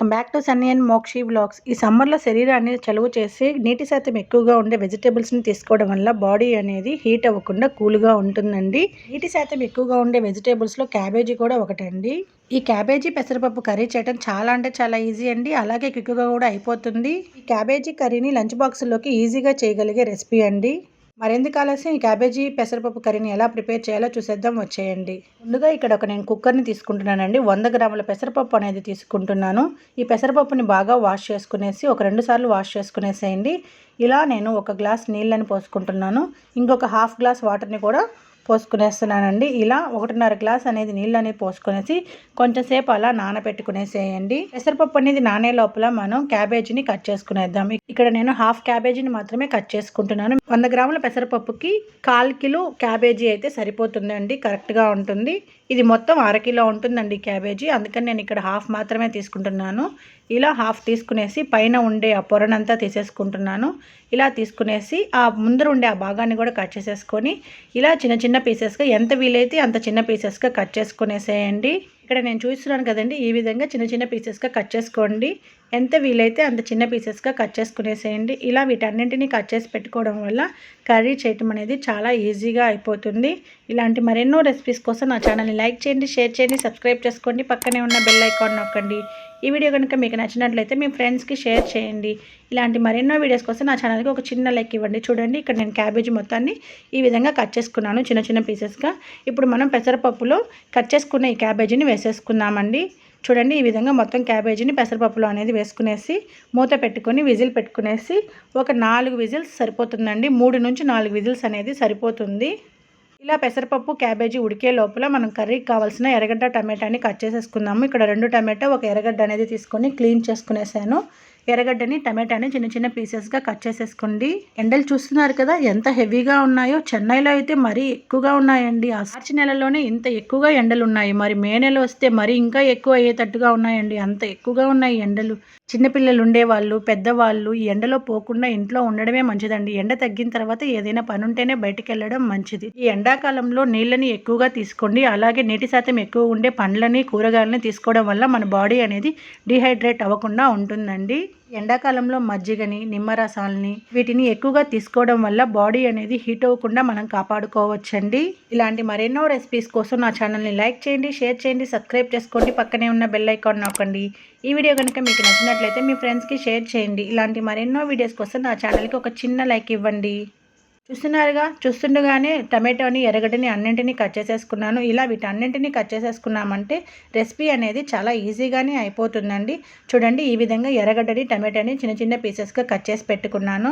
Welcome back to Sunny and Mokshi vlogs ఈ సమ్మర్లో శరీరాన్ని చలువ చేసి నీటి శాతం ఎక్కువగా ఉండే వెజిటేబుల్స్ని తీసుకోవడం వల్ల బాడీ అనేది హీట్ అవ్వకుండా కూల్గా ఉంటుందండి. నీటి శాతం ఎక్కువగా ఉండే వెజిటేబుల్స్లో క్యాబేజీ కూడా ఒకటండి. ఈ క్యాబేజీ పెసరపప్పు కర్రీ చేయడం చాలా అంటే చాలా ఈజీ అండి. అలాగే క్విక్గా కూడా అయిపోతుంది. ఈ క్యాబేజీ కర్రీని లంచ్ బాక్స్లోకి ఈజీగా చేయగలిగే రెసిపీ అండి. మరెందుకు ఆలస్యం? ఈ క్యాబేజీ పెసరపప్పు కర్రీని ఎలా ప్రిపేర్ చేయాలో చూసేద్దాం వచ్చేయండి. ముందుగా ఇక్కడ ఒక నేను కుక్కర్ని తీసుకుంటున్నానండి. వంద గ్రాముల పెసరపప్పు అనేది తీసుకుంటున్నాను. ఈ పెసరపప్పుని బాగా వాష్ చేసుకునేసి ఒక రెండు సార్లు వాష్ చేసుకునేసేయండి. ఇలా నేను ఒక గ్లాస్ నీళ్ళని పోసుకుంటున్నాను. ఇంకొక హాఫ్ గ్లాస్ వాటర్ని కూడా పోసుకునేస్తున్నానండి. ఇలా ఒకటిన్నర గ్లాస్ అనేది నీళ్ళు అనేది పోసుకునేసి కొంచెంసేపు అలా నానబెట్టుకునేసేయండి. పెసరపప్పు అనేది నానే లోపల మనం క్యాబేజీని కట్ చేసుకునేద్దాం. ఇక్కడ నేను హాఫ్ క్యాబేజీని మాత్రమే కట్ చేసుకుంటున్నాను. వంద గ్రాముల పెసరపప్పుకి కాల్ కిలో క్యాబేజీ అయితే సరిపోతుందండి. కరెక్ట్గా ఉంటుంది. ఇది మొత్తం అరకిలో ఉంటుందండి క్యాబేజీ. అందుకని నేను ఇక్కడ హాఫ్ మాత్రమే తీసుకుంటున్నాను. ఇలా హాఫ్ తీసుకునేసి పైన ఉండే ఆ పొరనంతా తీసేసుకుంటున్నాను. ఇలా తీసుకునేసి ఆ ముందర ఉండే ఆ భాగాన్ని కూడా కట్ చేసేసుకొని ఇలా చిన్న చిన్న పీసెస్గా ఎంత వీలైతే అంత చిన్న పీసెస్గా కట్ చేసుకునేసేయండి. ఇక్కడ నేను చూస్తున్నాను కదండి ఈ విధంగా చిన్న చిన్న పీసెస్గా కట్ చేసుకోండి. ఎంత వీలైతే అంత చిన్న పీసెస్గా కట్ చేసుకునేసేయండి. ఇలా వీటన్నింటినీ కట్ చేసి పెట్టుకోవడం వల్ల కర్రీ చేయటం అనేది చాలా ఈజీగా అయిపోతుంది. ఇలాంటి మరెన్నో రెసిపీస్ కోసం నా ఛానల్ని లైక్ చేయండి షేర్ చేయండి సబ్స్క్రైబ్ చేసుకోండి పక్కనే ఉన్న బెల్ ఐకాన్ నొక్కండి. ఈ వీడియో కనుక మీకు నచ్చినట్లయితే మీ ఫ్రెండ్స్కి షేర్ చేయండి. ఇలాంటి మరెన్నో వీడియోస్ కోసం నా ఛానల్కి ఒక చిన్న లైక్ ఇవ్వండి. చూడండి ఇక్కడ నేను క్యాబేజీ మొత్తాన్ని ఈ విధంగా కట్ చేసుకున్నాను చిన్న చిన్న పీసెస్గా. ఇప్పుడు మనం పెసరపప్పులో కట్ చేసుకున్న ఈ క్యాబేజీని వేసేసుకుందామండి. చూడండి ఈ విధంగా మొత్తం క్యాబేజీని పెసరపప్పులో అనేది వేసుకునేసి మూత పెట్టుకొని విజిల్ పెట్టుకునేసి ఒక నాలుగు విజిల్స్ సరిపోతుందండి. మూడు నుంచి నాలుగు విజిల్స్ అనేది సరిపోతుంది. ఇలా పెసరపప్పు క్యాబేజీ ఉడికే లోపల మనం కర్రీకి కావాల్సిన ఎర్రగడ్డ టమాటాని కట్ చేసేసుకుందాము. ఇక్కడ రెండు టమాటా ఒక ఎర్రగడ్డ అనేది తీసుకొని క్లీన్ చేసుకునేసాను. ఎర్రగడ్డని టమాటాని చిన్న చిన్న పీసెస్గా కట్ చేసేసుకోండి. ఎండలు చూస్తున్నారు కదా ఎంత హెవీగా ఉన్నాయో చెన్నైలో అయితే మరీ ఎక్కువగా ఉన్నాయండి. ఆ మార్చి నెలలోనే ఇంత ఎక్కువగా ఎండలు ఉన్నాయి. మరి మే నెల వస్తే మరీ ఇంకా ఎక్కువ అయ్యేటట్టుగా ఉన్నాయండి. అంత ఎక్కువగా ఉన్నాయి ఎండలు. చిన్నపిల్లలు ఉండేవాళ్ళు పెద్దవాళ్ళు ఈ ఎండలో పోకుండా ఇంట్లో ఉండడమే మంచిదండి. ఎండ తగ్గిన తర్వాత ఏదైనా పని ఉంటేనే బయటికి వెళ్ళడం మంచిది. ఈ ఎండాకాలంలో నీళ్ళని ఎక్కువగా తీసుకోండి. అలాగే నీటి శాతం ఎక్కువ ఉండే పండ్లని కూరగాయలని తీసుకోవడం వల్ల మన బాడీ అనేది డిహైడ్రేట్ అవ్వకుండా ఉంటుందండి. ఎండాకాలంలో మజ్జిగని నిమ్మరసాలని వీటిని ఎక్కువగా తీసుకోవడం వల్ల బాడీ అనేది హీట్ అవ్వకుండా మనం కాపాడుకోవచ్చండి. ఇలాంటి మరెన్నో రెసిపీస్ కోసం నా ఛానల్ని లైక్ చేయండి షేర్ చేయండి సబ్స్క్రైబ్ చేసుకోండి పక్కనే ఉన్న బెల్ ఐకాన్ నొక్కండి. ఈ వీడియో కనుక మీకు నచ్చినట్లయితే మీ ఫ్రెండ్స్కి షేర్ చేయండి. ఇలాంటి మరెన్నో వీడియోస్ కోసం నా ఛానల్కి ఒక చిన్న లైక్ ఇవ్వండి. చూస్తున్నారుగా చూస్తుండగానే టమాటోని ఎర్రగడ్డని అన్నింటినీ కట్ చేసేసుకున్నాను. ఇలా వీటన్నింటినీ కట్ చేసేసుకున్నామంటే రెసిపీ అనేది చాలా ఈజీగానే అయిపోతుందండి. చూడండి ఈ విధంగా ఎర్రగడ్డని టమాటోని చిన్న చిన్న పీసెస్గా కట్ చేసి పెట్టుకున్నాను.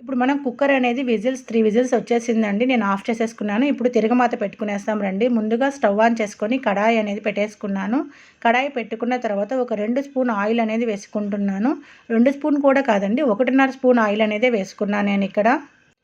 ఇప్పుడు మనం కుక్కర్ అనేది విజిల్స్ త్రీ విజిల్స్ వచ్చేసిందండి. నేను ఆఫ్ చేసేసుకున్నాను. ఇప్పుడు తిరగమాత పెట్టుకునేస్తాం రండి. ముందుగా స్టవ్ ఆన్ చేసుకొని కడాయి అనేది పెట్టేసుకున్నాను. కడాయి పెట్టుకున్న తర్వాత ఒక రెండు స్పూన్ ఆయిల్ అనేది వేసుకుంటున్నాను. రెండు స్పూన్ కూడా కాదండి ఒకటిన్నర స్పూన్ ఆయిల్ అనేది వేసుకున్నాను నేను ఇక్కడ.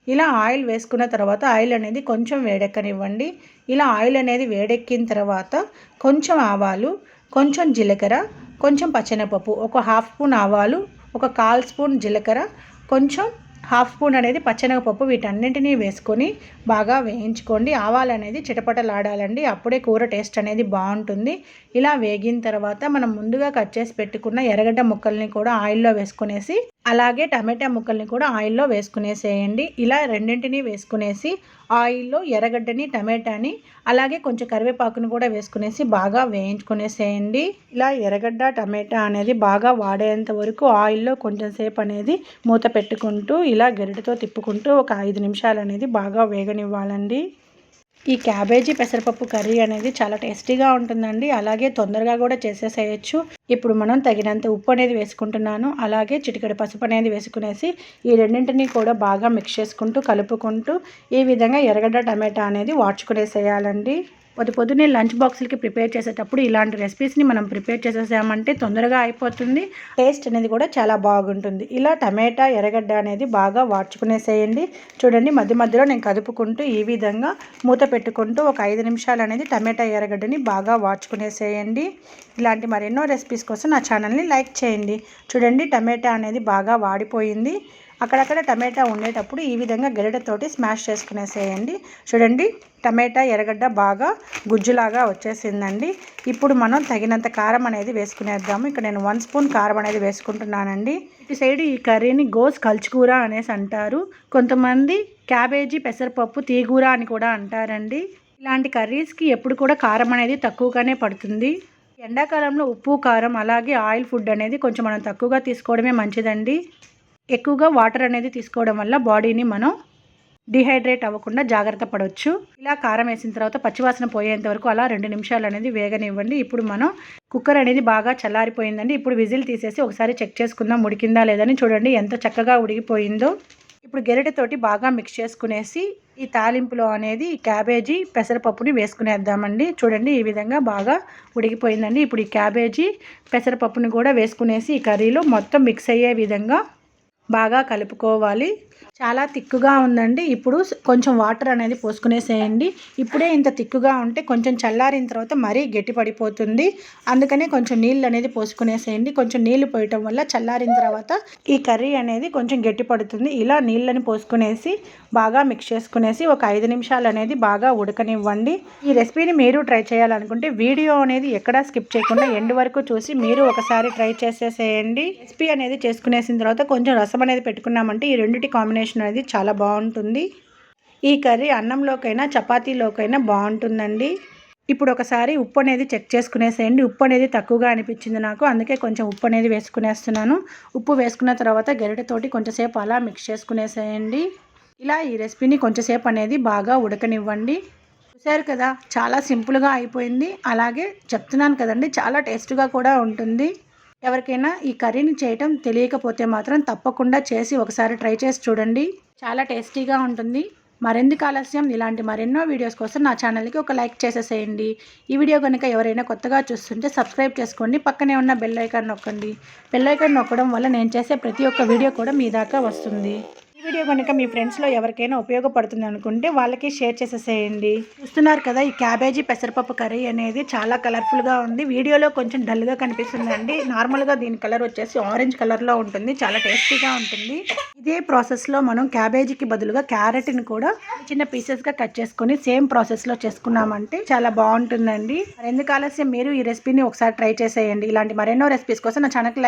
ఇలా ఆయిల్ వేసుకున్న తర్వాత ఆయిల్ అనేది కొంచెం వేడెక్కనివ్వండి. ఇలా ఆయిల్ అనేది వేడెక్కిన తర్వాత కొంచెం ఆవాలు కొంచెం జీలకర్ర కొంచెం పచ్చెనపప్పు ఒక హాఫ్ స్పూన్ ఆవాలు ఒక కాల్ స్పూన్ జీలకర్ర కొంచెం హాఫ్ స్పూన్ అనేది పచ్చెనగపప్పు వీటన్నింటినీ వేసుకొని బాగా వేయించుకోండి. ఆవాలు అనేది చిటపటలాడాలండి. అప్పుడే కూర టేస్ట్ అనేది బాగుంటుంది. ఇలా వేగిన తర్వాత మనం ముందుగా కట్ చేసి పెట్టుకున్న ఎర్రగడ్డ ముక్కల్ని కూడా ఆయిల్లో వేసుకునేసి అలాగే టమాటా ముక్కల్ని కూడా ఆయిల్లో వేసుకునేసేయండి. ఇలా రెండింటినీ వేసుకునేసి ఆయిల్లో ఎర్రగడ్డని టమాటాని అలాగే కొంచెం కరివేపాకుని కూడా వేసుకునేసి బాగా వేయించుకునేసేయండి. ఇలా ఎర్రగడ్డ టమాటా అనేది బాగా వాడేంత వరకు ఆయిల్లో కొంచెం సేపు అనేది మూత పెట్టుకుంటూ ఇలా గరిటతో తిప్పుకుంటూ ఒక ఐదు నిమిషాలు అనేది బాగా వేగనివ్వాలండి. ఈ క్యాబేజీ పెసరపప్పు కర్రీ అనేది చాలా టేస్టీగా ఉంటుందండి. అలాగే తొందరగా కూడా చేసేసేయచ్చు. ఇప్పుడు మనం తగినంత ఉప్పు అనేది వేసుకుంటున్నాను. అలాగే చిటికడి పసుపు అనేది వేసుకునేసి ఈ రెండింటిని కూడా బాగా మిక్స్ చేసుకుంటూ కలుపుకుంటూ ఈ విధంగా ఎర్రగడ్డ టమాటా అనేది వాడ్చుకునేసేయాలండి. పొద్దు పొద్దున్నే లంచ్ బాక్స్లకి ప్రిపేర్ చేసేటప్పుడు ఇలాంటి రెసిపీస్ని మనం ప్రిపేర్ చేసేసామంటే తొందరగా అయిపోతుంది. టేస్ట్ అనేది కూడా చాలా బాగుంటుంది. ఇలా టమాటా ఎర్రగడ్డ అనేది బాగా వాడ్చుకునేసేయండి. చూడండి మధ్య మధ్యలో నేను కదుపుకుంటూ ఈ విధంగా మూత పెట్టుకుంటూ ఒక ఐదు నిమిషాలు అనేది టమాటా ఎర్రగడ్డని బాగా వాడ్చుకునేసేయండి. ఇలాంటి మరెన్నో రెసిపీస్ కోసం నా ఛానల్ని లైక్ చేయండి. చూడండి టమాటా అనేది బాగా వాడిపోయింది. అక్కడక్కడ టమాటా ఉండేటప్పుడు ఈ విధంగా గరిటెతోటి స్మాష్ చేసుకునేసేయండి. చూడండి టమాటా ఎర్రగడ్డ బాగా గుజ్జులాగా వచ్చేసిందండి. ఇప్పుడు మనం తగినంత కారం అనేది వేసుకునేద్దాము. ఇక్కడ నేను వన్ స్పూన్ కారం అనేది వేసుకుంటున్నానండి. ఇటు సైడ్ ఈ కర్రీని గోస్ కల్చుకూర అనేసి అంటారు. కొంతమంది క్యాబేజీ పెసరపప్పు తీగూర అని కూడా అంటారండి. ఇలాంటి కర్రీస్కి ఎప్పుడు కూడా కారం అనేది తక్కువగానే పడుతుంది. ఎండాకాలంలో ఉప్పు కారం అలాగే ఆయిల్ ఫుడ్ అనేది కొంచెం మనం తక్కువగా తీసుకోవడమే మంచిదండి. ఎక్కువగా వాటర్ అనేది తీసుకోవడం వల్ల బాడీని మనం డిహైడ్రేట్ అవ్వకుండా జాగ్రత్త పడవచ్చు ఇలా కారం వేసిన తర్వాత పచ్చివాసన పోయేంత వరకు అలా రెండు నిమిషాలు అనేది వేగనివ్వండి. ఇప్పుడు మనం కుక్కర్ అనేది బాగా చల్లారిపోయిందండి. ఇప్పుడు విజిల్ తీసేసి ఒకసారి చెక్ చేసుకుందాం ఉడికిందా లేదని చూడండి ఎంత చక్కగా ఉడికిపోయిందో. ఇప్పుడు గెరిటతోటి బాగా మిక్స్ చేసుకునేసి ఈ తాలింపులో అనేది ఈ క్యాబేజీ పెసరపప్పుని వేసుకునేద్దామండి. చూడండి ఈ విధంగా బాగా ఉడికిపోయిందండి. ఇప్పుడు ఈ క్యాబేజీ పెసరపప్పుని కూడా వేసుకునేసి ఈ కర్రీలో మొత్తం మిక్స్ అయ్యే విధంగా బాగా కలుపుకోవాలి. చాలా తిక్కుగా ఉందండి. ఇప్పుడు కొంచెం వాటర్ అనేది పోసుకునేసేయండి. ఇప్పుడే ఇంత తిక్కుగా ఉంటే కొంచెం చల్లారిన తర్వాత మరీ గట్టి పడిపోతుంది. అందుకనే కొంచెం నీళ్ళు అనేది పోసుకునేసేయండి. కొంచెం నీళ్ళు పోయటం వల్ల చల్లారిన తర్వాత ఈ కర్రీ అనేది కొంచెం గట్టి పడుతుంది. ఇలా నీళ్ళని పోసుకునేసి బాగా మిక్స్ చేసుకునేసి ఒక ఐదు నిమిషాలు అనేది బాగా ఉడకనివ్వండి. ఈ రెసిపీని మీరు ట్రై చేయాలనుకుంటే వీడియో అనేది ఎక్కడా స్కిప్ చేయకుండా ఎండ్ వరకు చూసి మీరు ఒకసారి ట్రై చేసేసేయండి. రెసిపీ అనేది చేసుకునేసిన తర్వాత కొంచెం రసం అనేది పెట్టుకున్నామంటే ఈ రెండింటి కాంబినేషన్ అనేది చాలా బాగుంటుంది. ఈ కర్రీ అన్నంలోకైనా చపాతీలోకైనా బాగుంటుందండి. ఇప్పుడు ఒకసారి ఉప్పు అనేది చెక్ చేసుకునేసేయండి. ఉప్పు అనేది తక్కువగా అనిపించింది నాకు. అందుకే కొంచెం ఉప్పు అనేది వేసుకునేస్తున్నాను. ఉప్పు వేసుకున్న తర్వాత గరిటెతోటి కొంచెంసేపు అలా మిక్స్ చేసుకునేసేయండి. ఇలా ఈ రెసిపీని కొంచెంసేపు అనేది బాగా ఉడకనివ్వండి. చూసారు కదా చాలా సింపుల్గా అయిపోయింది. అలాగే చెప్తున్నాను కదండి చాలా టేస్ట్గా కూడా ఉంటుంది. ఎవరికైనా ఈ కర్రీని చేయటం తెలియకపోతే మాత్రం తప్పకుండా చేసి ఒకసారి ట్రై చేసి చూడండి. చాలా టేస్టీగా ఉంటుంది. మరెందుకు ఆలస్యం? ఇలాంటి మరెన్నో వీడియోస్ కోసం నా ఛానల్కి ఒక లైక్ చేసేసేయండి. ఈ వీడియో కనుక ఎవరైనా కొత్తగా చూస్తుంటే సబ్స్క్రైబ్ చేసుకోండి. పక్కనే ఉన్న బెల్ ఐకాన్ నొక్కండి. బెల్ ఐకాన్ నొక్కడం వల్ల నేను చేసే ప్రతి ఒక్క వీడియో కూడా మీ దాకా వస్తుంది. ఈ వీడియో కనుక మీ ఫ్రెండ్స్లో ఎవరికైనా ఉపయోగపడుతుంది అనుకుంటే వాళ్ళకి షేర్ చేసేసేయండి. చూస్తున్నారు కదా ఈ క్యాబేజీ పెసరపప్పు కర్రీ అనేది చాలా కలర్ఫుల్గా ఉంది. వీడియోలో కొంచెం డల్గా కనిపిస్తుందండి. నార్మల్గా దీని కలర్ వచ్చేసి ఆరెంజ్ కలర్లో ఉంటుంది. చాలా టేస్టీగా ఉంటుంది. ఇదే ప్రాసెస్లో మనం క్యాబేజీకి బదులుగా క్యారెట్ని కూడా చిన్న పీసెస్గా కట్ చేసుకొని సేమ్ ప్రాసెస్లో చేసుకున్నామంటే చాలా బాగుంటుందండి. మరి ఎందుకు ఆలస్యం? మీరు ఈ రెసిపీని ఒకసారి ట్రై చేసేయండి. ఇలాంటి మరెన్నో రెసిపీస్ కోసం నా ఛానల్